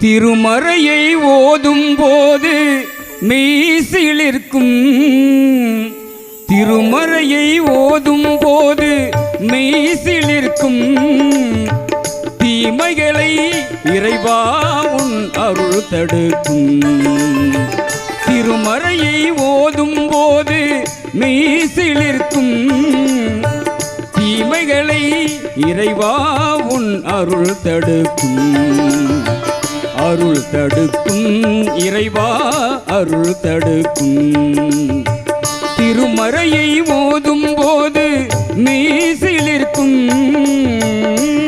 திருமறையை ஓதும் போது மெய்சிலிருக்கும். திருமறையை ஓதும் போது மெய்சிலிருக்கும். தீமைகளை இறைவா உன் அருள் தடுக்கும். திருமறையை ஓதும் போது மெய்சிலிருக்கும். தீமைகளை இறைவா உன் அருள் தடுக்கும். அருள் தடுக்கும் இறைவா அருள் தடுக்கும். திருமறையை ஓதும் போது மீசிலிருக்கும் நீ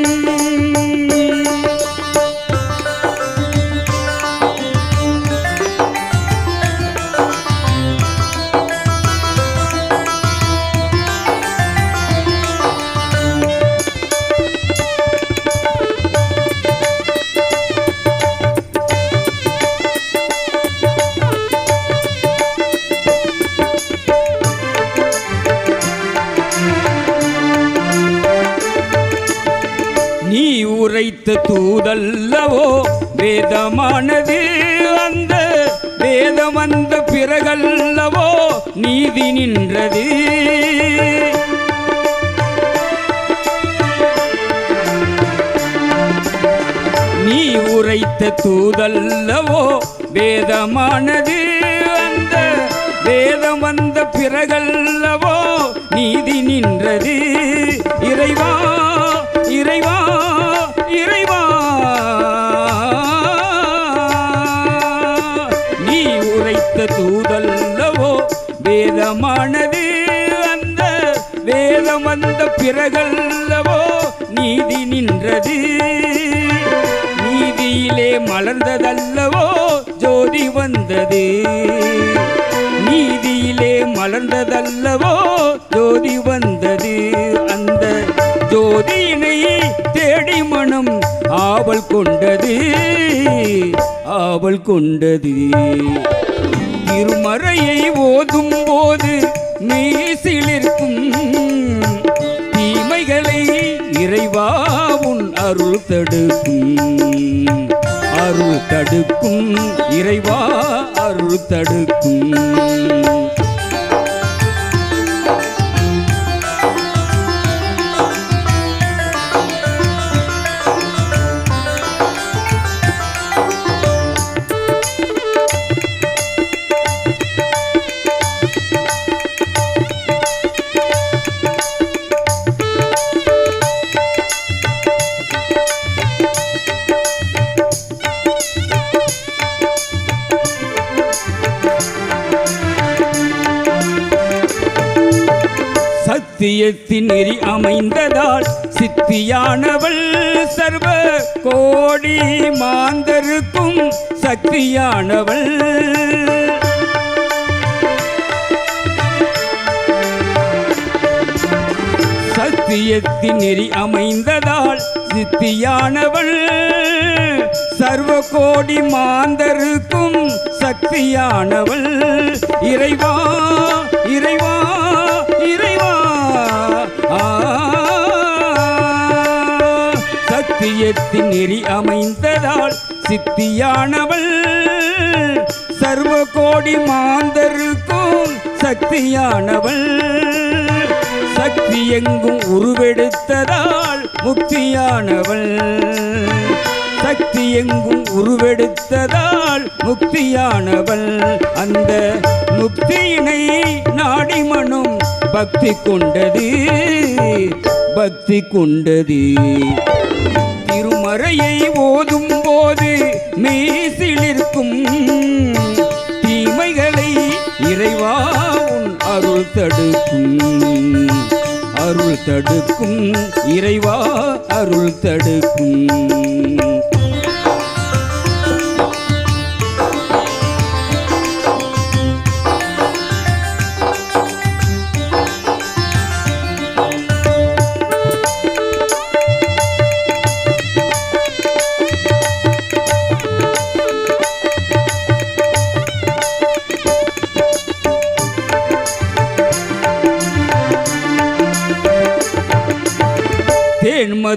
வைத்த தூதல்லவோ வேதமானது அந்த வேதம் வந்த பிறகல்லவோ நீதி நின்றது. நீ உரைத்த தூதல்லவோ வேதமானது அந்த வேதம் வந்த பிறகல்லவோ நீதி நின்றது. இறைவா பிறகல்லவோ நீதி நின்றது. நீதியிலே மலர்ந்ததல்லவோ ஜோதி வந்தது. நீதியிலே மலர்ந்ததல்லவோ ஜோதி வந்தது. அந்த ஜோதியினை தேடி மனம் ஆவல் கொண்டது. ஆவல் கொண்டது. திருமறையை ஓதும் போது மீசிலிருக்கும் தீமைகளை அருள் தடுக்கும் அருள் தடுக்கும் இறைவா அருள் தடுக்கும் சத்தியத்தின் நெறி அமைந்ததால் சித்தியானவள் சர்வ கோடி மாந்தருக்கும் சக்தியானவள் சத்தியத்தின் நெறி அமைந்ததால் சித்தியானவள் சர்வ கோடி மாந்தருக்கும் சக்தியானவள் இறைவா இறைவா இறைவா சத்தியத்தின் நெறி அமைந்ததால் சித்தியானவள் சர்வ கோடி மாந்தருக்கும் சக்தியானவள். சக்தி எங்கும் உருவெடுத்ததால் முக்தியானவள். சக்தி எங்கும் உருவெடுத்ததால் முக்தியானவள். அந்த முக்தியினை நாடி மனும் பக்தி கொண்டது பக்தி கொண்டது. தடுக்கும். இறைவா அருள் தடுக்கும்.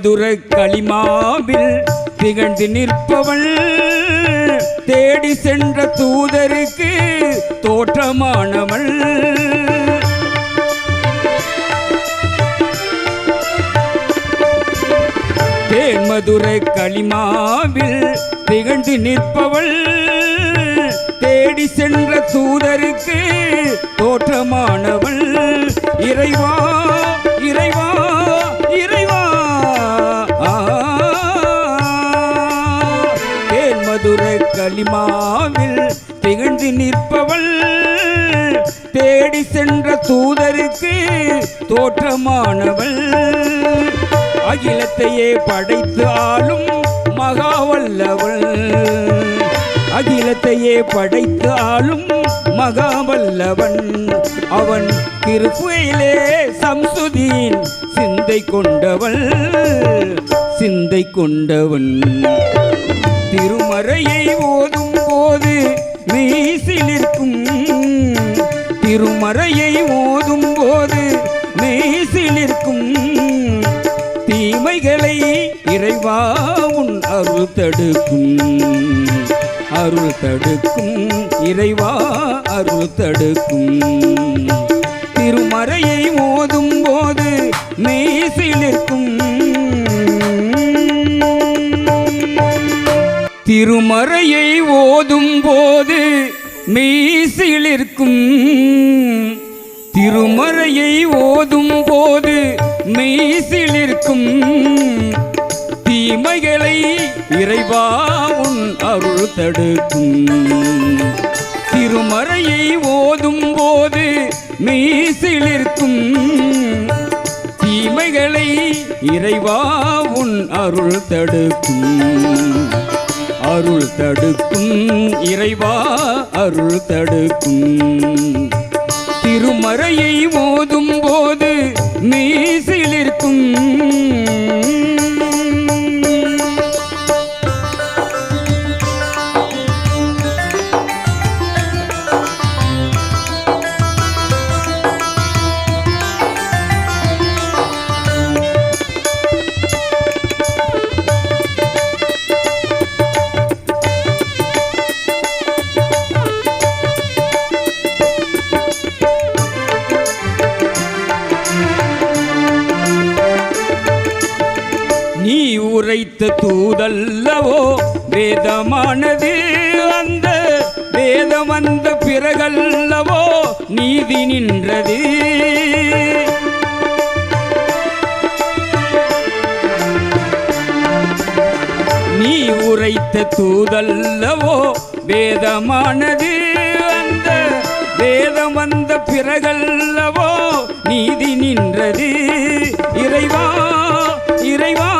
மதுர களிமாவில் திகழ்ந்து நிற்பவள். தேடி சென்ற தூதருக்கு தோற்றமானவள். தேன்மதுரை களிமாவில் திகழ்ந்து நிற்பவள். தேடி சென்ற தூதருக்கு தோற்ற திகழ்ந்து நிற்பவள். தேடி சென்ற தூதருக்கு தோற்றமானவள். அகிலத்தையே படைத்து ஆளும் மகாவல்லவள். அகிலத்தையே படைத்து ஆளும் மகாவல்லவன். அவன் திருப்பையிலே சம்சுதீன் சிந்தை கொண்டவள். சிந்தை கொண்டவன். திருமறையை ஓதும் போது மெய்சிலிருக்கும் திருமறையை ஓதும் போது மெய்சிலிருக்கும் தீமைகளை இறைவா உன் அருள் தடுக்கும். அருள் தடுக்கும். இறைவா அருள் தடுக்கும். திருமறையை ஓதும் போது மெய்சிலிருக்கும் திருமறையை ஓதும் போது மெய்சிலிருக்கும். திருமறையை ஓதும் போது மெய்சிலிருக்கும். தீமைகளை இறைவா உன் அருள் தடுக்கும். திருமறையை ஓதும் போது மெய்சிலிருக்கும். தீமைகளை இறைவா உன் அருள் தடுக்கும். அருள் தடுக்கும் இறைவா அருள் தடுக்கும். திருமறையை ஓதும் போது மீசிலிருக்கும் நீ உரைத்த தூதல்லவோ வேதமானது அந்த வேதம் வந்த பிறகல்லவோ நீதி நின்றது. நீ உரைத்த தூதல்லவோ வேதமானது அந்த வேதம் வந்த பிறகல்லவோ நீதி நின்றது. இறைவா இறைவா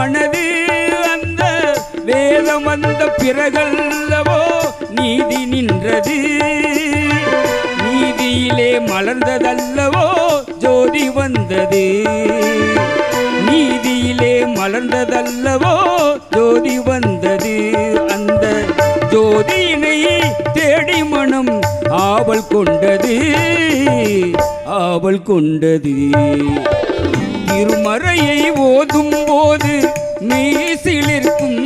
ஆனது அந்த வேதம் வந்த பிறகல்லவோ நீதி நின்றது. நீதியிலே மலர்ந்ததல்லவோ ஜோதி வந்தது. நீதியிலே மலர்ந்ததல்லவோ ஜோதி வந்தது. அந்த ஜோதியினை தேடி மனம் ஆவல் கொண்டது. ஆவல் கொண்டது. திருமறையை ஓதும் போது மெய்சிலிருக்கும்